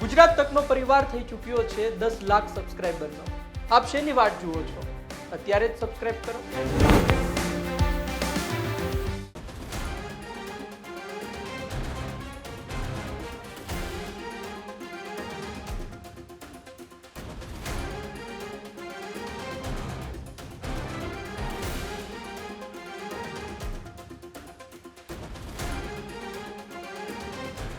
ગુજરાત તકનો પરિવાર થઈ ચૂક્યો છે દસ લાખ સબસ્ક્રાઈબરનો આપ શેની વાટ જુઓ છો? અત્યારે જ સબસ્ક્રાઈબ કરો.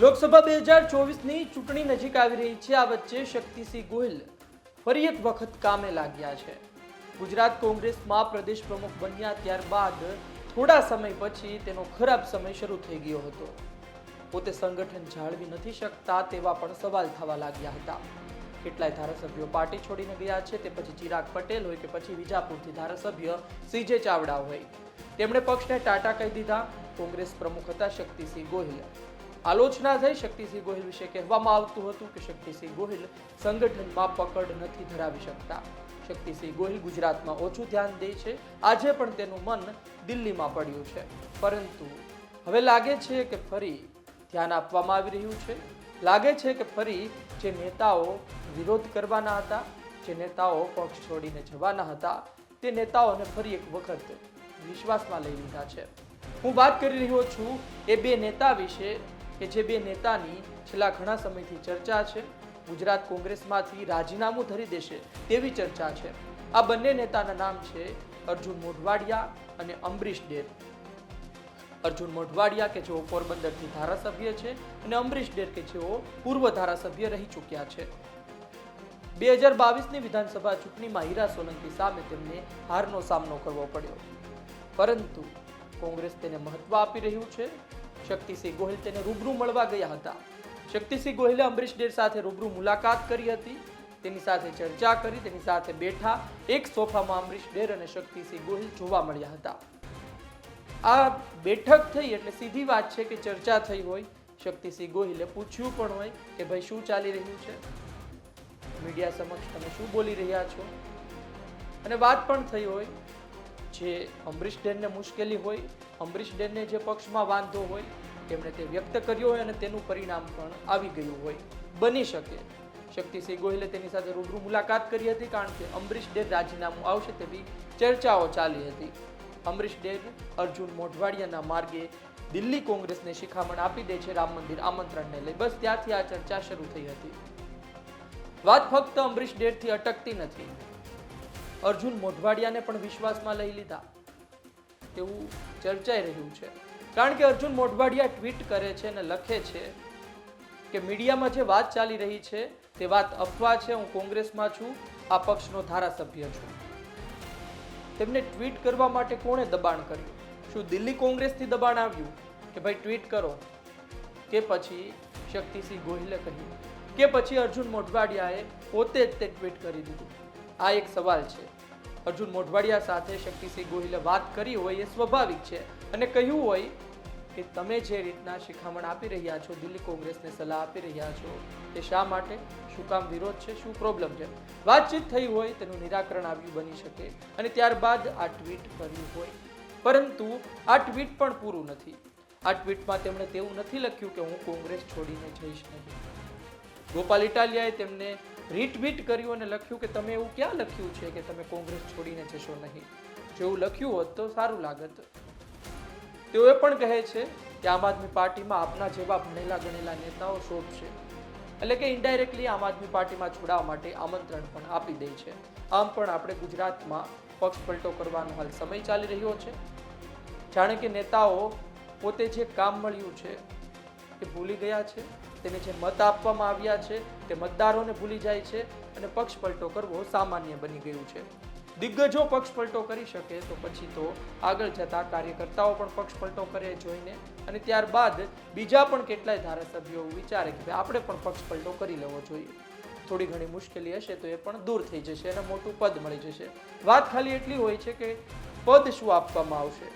લોકસભા બે હજાર ચોવીસની ચૂંટણી નજીક આવી રહી છે. આ વચ્ચે શક્તિસિંહ ગોહિલ ફરી એક વખત કામે લાગ્યા છે. ગુજરાત કોંગ્રેસમાં પ્રદેશ પ્રમુખ બન્યા ત્યારબાદ થોડા સમય પછી તેનો ખરાબ સમય શરૂ થઈ ગયો હતો. પોતે સંગઠન જાળવી નથી શકતા તેવા પણ સવાલ થવા લાગ્યા હતા. કેટલાય ધારાસભ્યો પાર્ટી છોડીને ગયા છે. તે પછી ચિરાગ પટેલ હોય કે પછી વિજાપુરથી ધારાસભ્ય સીજે ચાવડા હોય. તેમણે પક્ષને ટાટા કહી દીધા. કોંગ્રેસ પ્રમુખ હતા શક્તિસિંહ ગોહિલ. આલોચના થઈ શક્તિસિંહ ગોહિલ વિશે કહેવામાં આવતું હતું કે શક્તિસિંહ ગોહિલ સંગઠનમાં પકડ નથી ધરાવી શકતા. શક્તિસિંહ ગોહિલ ગુજરાતમાં ઓછું ધ્યાન દે છે. આજે પણ તેનું મન દિલ્હીમાં પડ્યું છે. પરંતુ હવે લાગે છે કે ફરી ધ્યાન આપવામાં આવી રહ્યું છે. લાગે છે કે ફરી જે નેતાઓ વિરોધ કરવાના હતા, જે નેતાઓ પક્ષ છોડીને જવાના હતા, તે નેતાઓને ફરી એક વખત વિશ્વાસમાં લઈ લીધા છે. હું વાત કરી રહ્યો છું એ બે નેતા વિશે કે જે બે નેતાની છેલ્લા ઘણા સમયથી ચર્ચા છે, ગુજરાત કોંગ્રેસમાંથી રાજીનામું ધરી દેશે તેવી ચર્ચા છે. આ બંને નેતાના નામ છે અર્જુન મોઢવાડિયા અને અમરીશ ડેર. અર્જુન મોઢવાડિયા કે જેઓ પોરબંદરથી ધારાસભ્ય છે અને અમરીશ ડેર કે જેઓ પૂર્વ ધારાસભ્ય રહી ચૂક્યા છે. બે હજાર બાવીસની વિધાનસભા ચૂંટણીમાં હીરા સોલંકી સામે તેમને હારનો સામનો કરવો પડ્યો. પરંતુ કોંગ્રેસ તેને મહત્વ આપી રહ્યું છે શક્તિસિંહ ગોહિલ તેને રૂબરૂ મળવા ગયા હતા. શક્તિસિંહ ગોહિલે અમરીશ ડેર સાથે રૂબરૂ મુલાકાત કરી હતી. તેની સાથે ચર્ચા કરી, તેની સાથે બેઠા એક સોફામાં અમરીશ ડેર અને શક્તિસિંહ ગોહિલ જોવા મળ્યા હતા. આ બેઠક થઈ એટલે સીધી વાત છે કે ચર્ચા થઈ હોય. શક્તિસિંહ ગોહિલે પૂછ્યું પણ હોય કે ભાઈ શું ચાલી રહ્યું છે? મીડિયા સમક્ષ તમે શું બોલી રહ્યા છો? અને વાત પણ થઈ હોય જે અમરીશ ડેરને મુશ્કેલી હોય અમરીશ ડેનને જે પક્ષમાં વાંધો હોય, તેમણે તે વ્યક્ત કર્યો હોય અને તેનું પરિણામ પણ આવી ગયું હોય. બની શકે. શક્તિસિંહ ગોહિલે તેની સાથે રૂબરૂ મુલાકાત કરી હતી કારણ કે અમરીશ ડેર રાજીનામું આવશે તેવી ચર્ચાઓ ચાલી હતી. અમરીશ ડેર અર્જુન મોઢવાડિયાના માર્ગે દિલ્હી કોંગ્રેસને શિખામણ આપી દે છે. રામ મંદિર આમંત્રણને લઈ બસ ત્યાંથી આ ચર્ચા શરૂ થઈ હતી. વાત ફક્ત અમરીશ ડેરથી અટકતી નથી. અર્જુન મોઢવાડિયાને પણ વિશ્વાસમાં લઈ લીધા. તેવું ચર્ચાઈ રહ્યું છે. કારણ કે અર્જુન મોઢવાડિયા ટ્વીટ કરે છે અને લખે છે કે મીડિયામાં જે વાત ચાલી રહી છે તે વાત અફવા છે, હું કોંગ્રેસમાં છું, આ પક્ષનો ધારાસભ્ય છું. તેમને ટ્વીટ કરવા માટે કોણે દબાણ કર્યું? શું દિલ્હી કોંગ્રેસથી દબાણ આવ્યું? કે ભાઈ ટ્વીટ કરો. કે પછી શક્તિસિંહ ગોહિલે કહ્યું. કે પછી અર્જુન મોઢવાડિયાએ પોતે જ તે ટ્વીટ કરી દીધું. આ એક સવાલ છે. અર્જુન મોઢવાડિયા સાથે શક્તિસિંહ ગોહિલે વાત કરી હોય એ સ્વાભાવિક છે. અને કહ્યું હોય કે તમે જે રીતના શિખામણ આપી રહ્યા છો, દિલ્હી કોંગ્રેસને સલાહ આપી રહ્યા છો તે શા માટે? શું કામ વિરોધ છે? શું પ્રોબ્લેમ છે? વાતચીત થઈ હોય તેનું નિરાકરણ આવ્યું બની શકે. અને ત્યારબાદ આ ટ્વીટ કર્યું હોય. પરંતુ આ ટ્વીટ પણ પૂરું નથી. આ ટ્વીટમાં તેમણે તેવું નથી લખ્યું કે હું કોંગ્રેસ છોડીને જઈશ નહીં. ગોપાલ ઇટાલિયાએ તેમને રીટવીટ કર્યું અને લખ્યું કે તમે એવું ક્યાં લખ્યું છે કે તમે કોંગ્રેસ છોડીને જશો નહીં? જો એવું લખ્યું હોત તો સારું લાગત. તેઓ એ પણ કહે છે કે આમ આદમી પાર્ટીમાં આપના જેવા ભણેલા ગણેલા નેતાઓ શોધશે એટલે કે ઇન્ડાયરેક્ટલી આમ આદમી પાર્ટીમાં જોડાવા માટે આમંત્રણ પણ આપી દે છે. આમ પણ આપણે ગુજરાતમાં પક્ષ પલટો કરવાનો હાલ સમય ચાલી રહ્યો છે. જાણે કે નેતાઓ પોતે જે કામ મળ્યું છે એ ભૂલી ગયા છે. તેને જે મત આપવામાં આવ્યા છે તે મતદારોને ભૂલી જાય છે અને પક્ષ પલટો કરવો સામાન્ય બની ગયું છે. દિગ્ગજો પક્ષ પલટો કરી શકે તો પછી તો આગળ જતા કાર્યકર્તાઓ પણ પક્ષ પલટો કરે જોઈને અને ત્યારબાદ બીજા પણ કેટલાય ધારાસભ્યો વિચારે કે આપણે પણ પક્ષ પલટો કરી લેવો જોઈએ. થોડી ઘણી મુશ્કેલી હશે તો એ પણ દૂર થઈ જશે અને મોટું પદ મળી જશે. વાત ખાલી એટલી હોય છે કે પદ શું આપવામાં આવશે?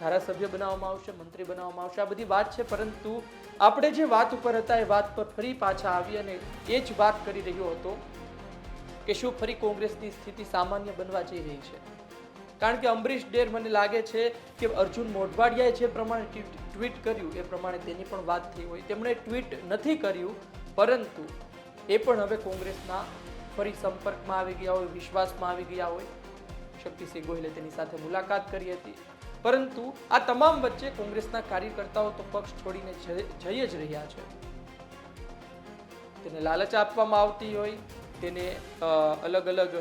ધારાસભ્ય બનાવવામાં આવશે, મંત્રી બનાવવામાં આવશે, આ બધી વાત છે, પરંતુ આપણે જે વાત ઉપર હતા, એ વાત પર ફરી પાછા આવી અને એ જ વાત કરી રહ્યો હતો કે શું ફરી કોંગ્રેસની સ્થિતિ સામાન્ય બનવા જઈ રહી છે. કારણ કે અમરીશ ડેર મને લાગે છે કે અર્જુન મોઢવાડિયાએ જે પ્રમાણે ટ્વીટ કર્યું, એ પ્રમાણે તેની પણ વાત થઈ હોય. તેમણે ટ્વીટ નથી કર્યું, પરંતુ એ પણ હવે કોંગ્રેસના ફરી સંપર્કમાં આવી ગયા હોય, વિશ્વાસમાં આવી ગયા હોય. શક્તિસિંહ ગોહિલે તેની સાથે મુલાકાત કરી હતી. પરંતુ આ તમામ વચ્ચે કોંગ્રેસના કાર્યકર્તાઓ તો પક્ષ છોડીને જઈ જ રહ્યા છે. તેને લાલચ આપવામાં આવતી હોય, તેને અલગ અલગ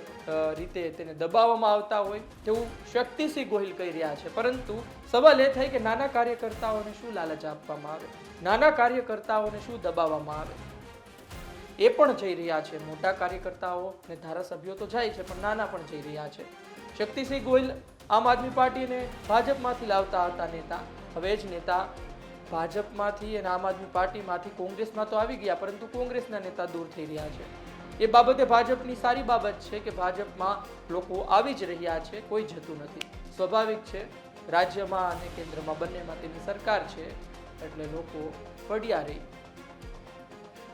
રીતે તેને દબાવવામાં આવતા હોય તેવું શક્તિસિંહ ગોહિલ કહી રહ્યા છે. પરંતુ સવાલ એ થાય કે નાના કાર્યકર્તાઓને શું લાલચ આપવામાં આવે? નાના કાર્યકર્તાઓને શું દબાવવામાં આવે? એ પણ જઈ રહ્યા છે. મોટા કાર્યકર્તાઓ ને ધારાસભ્યો તો જાય છે, પણ નાના પણ જઈ રહ્યા છે. શક્તિસિંહ ગોહિલ આમ આદમી પાર્ટીને ભાજપમાંથી લાવતા હતા નેતા. હવે જ નેતા ભાજપમાંથી અને આમ આદમી પાર્ટીમાંથી કોંગ્રેસમાં તો આવી ગયા, પરંતુ કોંગ્રેસના નેતા દૂર થઈ રહ્યા છે. એ બાબતે ભાજપની સારી બાબત છે કે ભાજપમાં લોકો આવી જ રહ્યા છે, કોઈ જતું નથી. સ્વાભાવિક છે, રાજ્યમાં અને કેન્દ્રમાં બંનેમાં તેની સરકાર છે, એટલે લોકો પડ્યા રહી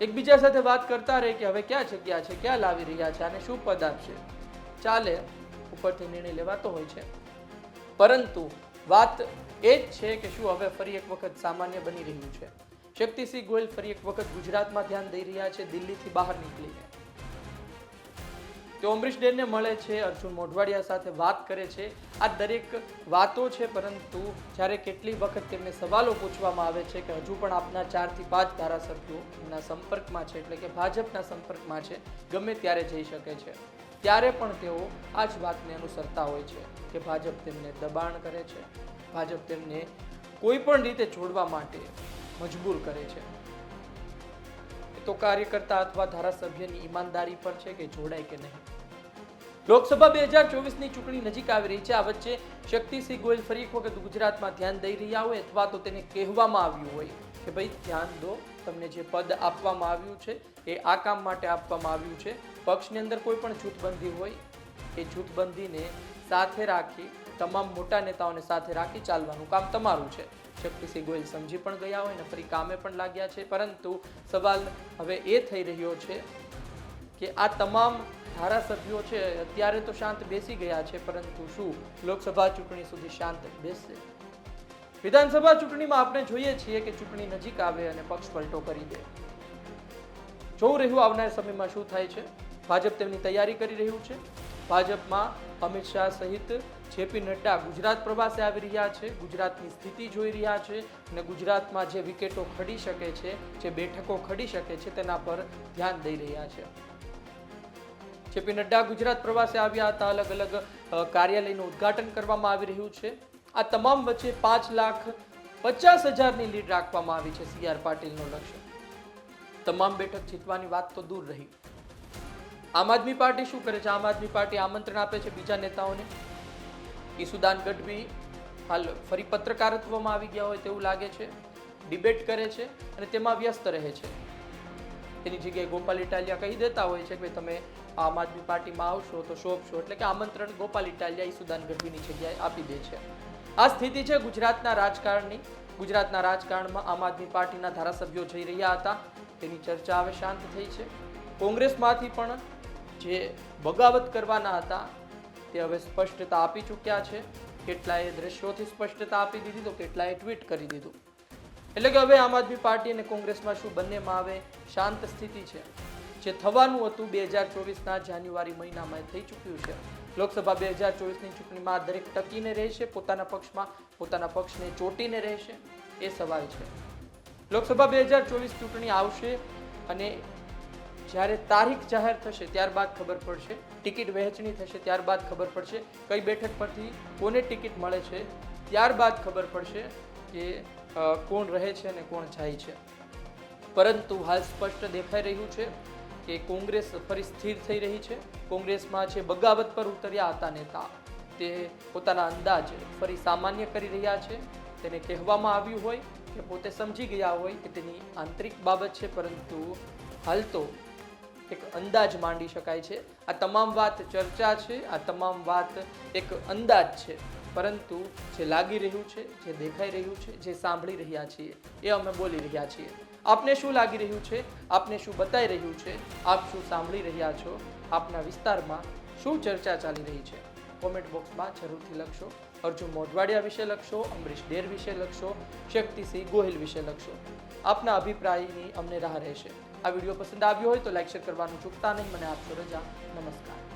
એકબીજા સાથે વાત કરતા રહે કે હવે ક્યાં જગ્યા છે, ક્યાં લાવી રહ્યા છે અને શું પદ આપશે? ચાલે ઉપરથી નિર્ણય લેવાતો હોય છે. પરંતુ વાત એ જ છે કે શું હવે ફરી એક વખત સામાન્ય બની રહ્યું છે. શક્તિસિંહ ગોયલ ફરી એક વખત ગુજરાતમાં ધ્યાન દઈ રહ્યા છે, દિલ્હીથી બહાર નીકળીને. તો અમરીશ ડેરને મળે છે, અર્જુન મોઢવાડિયા સાથે વાત કરે છે. આ દરેક વાતો છે, પરંતુ જ્યારે કેટલી વખત તેમને સવાલો પૂછવામાં આવે છે કે હજુ પણ આપના ચારથી પાંચ ધારાસભ્યો એમના સંપર્કમાં છે, એટલે કે ભાજપના સંપર્કમાં છે, ગમે ત્યારે જઈ શકે છે. ત્યારે પણ તેઓ આ જ વાતને અનુસરતા હોય છે કે ભાજપ તેમને દબાણ કરે છે. ભાજપ તેમને કોઈ પણ રીતે છોડવા માટે મજબૂર કરે છે. તો કાર્યકર્તા અથવા ધારાસભ્યની ઈમાનદારી પર છે કે જોડાય કે નહીં. લોકસભા બે હજાર ચોવીસની ચૂંટણી નજીક આવી રહી છે. આ વચ્ચે શક્તિસિંહ ગોયલ ફરી એક વખત ગુજરાતમાં ધ્યાન દઈ રહ્યા હોય અથવા તો તેને કહેવામાં આવ્યું હોય કે ભાઈ ધ્યાન દો. તમને જે પદ આપવામાં આવ્યું છે, એ આ કામ માટે આપવામાં આવ્યું છે. પક્ષની અંદર કોઈ પણ જૂથબંધી હોય, એ જૂથબંધીને સાથે રાખી, તમામ મોટા નેતાઓને સાથે રાખી ચાલવાનું કામ તમારું છે. શક્તિસિંહ ગોયલ સમજી પણ ગયા હોય ને ફરી કામે પણ લાગ્યા છે. પરંતુ સવાલ હવે એ થઈ રહ્યો છે કે આ તમામ ધારાસભ્યો છે, અત્યારે તો શાંત બેસી ગયા છે, પરંતુ શું? લોકસભા ચૂંટણી સુધી શાંત બેસશે વિધાનસભા ચૂંટણીમાં આપણે જોઈએ છીએ કે ચૂંટણી નજીક આવે અને પક્ષ પલટો કરી દે. જોવું રહ્યું આવનાર સમયમાં શું થાય છે? ભાજપ તેમની તૈયારી કરી રહ્યું છે. ભાજપમાં અમિત શાહ સહિત જેપી નડ્ડા ગુજરાત પ્રવાસે આવી રહ્યા છે. ગુજરાતની સ્થિતિ જોઈ રહ્યા છે અને ગુજરાતમાં જે વિકેટો ખડી શકે છે, જે બેઠકો ખડી શકે છે તેના પર ધ્યાન દઈ રહ્યા છે. જેપી નડ્ડા ગુજરાત પ્રવાસે આવ્યા હતા. અલગ અલગ કાર્યાલયનું ઉદ્ઘાટન કરવામાં આવી રહ્યું છે. આ તમામ વચ્ચે પાંચ લાખ પચાસ હજારની લીડ રાખવામાં આવી છે સી આર પાટીલનું લક્ષ્ય. તમામ બેઠક જીતવાની વાત તો દૂર રહી. આમ આદમી પાર્ટી શું કરે છે? આમ આદમી પાર્ટી આમંત્રણ આપે છે બીજા નેતાઓને? ઈસુદાન ગઢવી હાલ ફરી પત્રકારત્વમાં આવી ગયા હોય તેવું લાગે છે, ડિબેટ કરે છે અને તેમાં વ્યસ્ત રહે છે. તેની જગ્યાએ ગોપાલ ઇટાલિયા કહી દેતા હોય છે કે તમે આમ આદમી પાર્ટીમાં આવશો તો શોભશો. એટલે કે આમંત્રણ ગોપાલ ઇટાલિયા ઈસુદાન ગઢવીની જગ્યાએ આપી દે છે. આ સ્થિતિ છે ગુજરાતના રાજકારણની. ગુજરાતના રાજકારણમાં આમ આદમી પાર્ટીના ધારાસભ્યો જઈ રહ્યા હતા. તેની ચર્ચા હવે શાંત થઈ છે. કોંગ્રેસમાંથી પણ જે બગાવત કરવાના હતા, તે હવે સ્પષ્ટતા આપી ચૂક્યા છે. કેટલાએ દ્રશ્યોથી સ્પષ્ટતા આપી દીધી, તો કેટલાએ ટ્વીટ કરી દીધું. એટલે કે હવે આમ આદમી પાર્ટી અને કોંગ્રેસમાં શું બંનેમાં હવે શાંત સ્થિતિ છે? જે થવાનું હતું બે હજાર ચોવીસના જાન્યુઆરી મહિનામાં થઈ ચૂક્યું છે. લોકસભા બે હજાર ચોવીસની ચૂંટણીમાં દરેક ટકીને રહેશે, પોતાના પક્ષમાં, પોતાના પક્ષને ચોટીને રહેશે, એ સવાલ છે. લોકસભા બે હજાર ચોવીસ ચૂંટણી આવશે અને જ્યારે તારીખ જાહેર થશે ત્યારબાદ ખબર પડશે, ટિકિટ વહેંચણી થશે ત્યારબાદ ખબર પડશે, કઈ બેઠક પરથી કોને ટિકિટ મળે છે, ત્યારબાદ ખબર પડશે કે કોણ રહે છે અને કોણ જાય છે. પરંતુ હાલ સ્પષ્ટ દેખાઈ રહ્યું છે કે કોંગ્રેસ ફરી સ્થિર થઈ રહી છે. કોંગ્રેસમાં જે બગાવત પર ઉતર્યા હતા નેતા, તે પોતાના અંદાજ ફરી સામાન્ય કરી રહ્યા છે. તેને કહેવામાં આવ્યું હોય કે પોતે સમજી ગયા હોય કે તેની આંતરિક બાબત છે, પરંતુ હાલ તો એક અંદાજ માંડી શકાય છે. આ તમામ વાત ચર્ચા છે, આ તમામ વાત એક અંદાજ છે. પરંતુ જે લાગી રહ્યું છે, જે દેખાઈ રહ્યું છે, જે સાંભળી રહ્યા છીએ, એ અમે બોલી રહ્યા છીએ. આપને શું લાગી રહ્યું છે? આપને શું બતાવી રહ્યું છે? આપ શું સાંભળી રહ્યા છો? આપના વિસ્તારમાં શું ચર્ચા ચાલી રહી છે? કોમેન્ટ બોક્સમાં જરૂરથી લખશો. અર્જુન મોઢવાડિયા વિશે લખશો અમરીશ ડેર વિશે લખશો, શક્તિસિંહ ગોહિલ વિશે લખશો. આપના અભિપ્રાયની અમને રાહ રહેશે. આ વીડિયો પસંદ આવ્યો હોય તો લાઈક, શેર કરવાનું ચૂકતા નહીં. મને આપશો રજા. નમસ્કાર.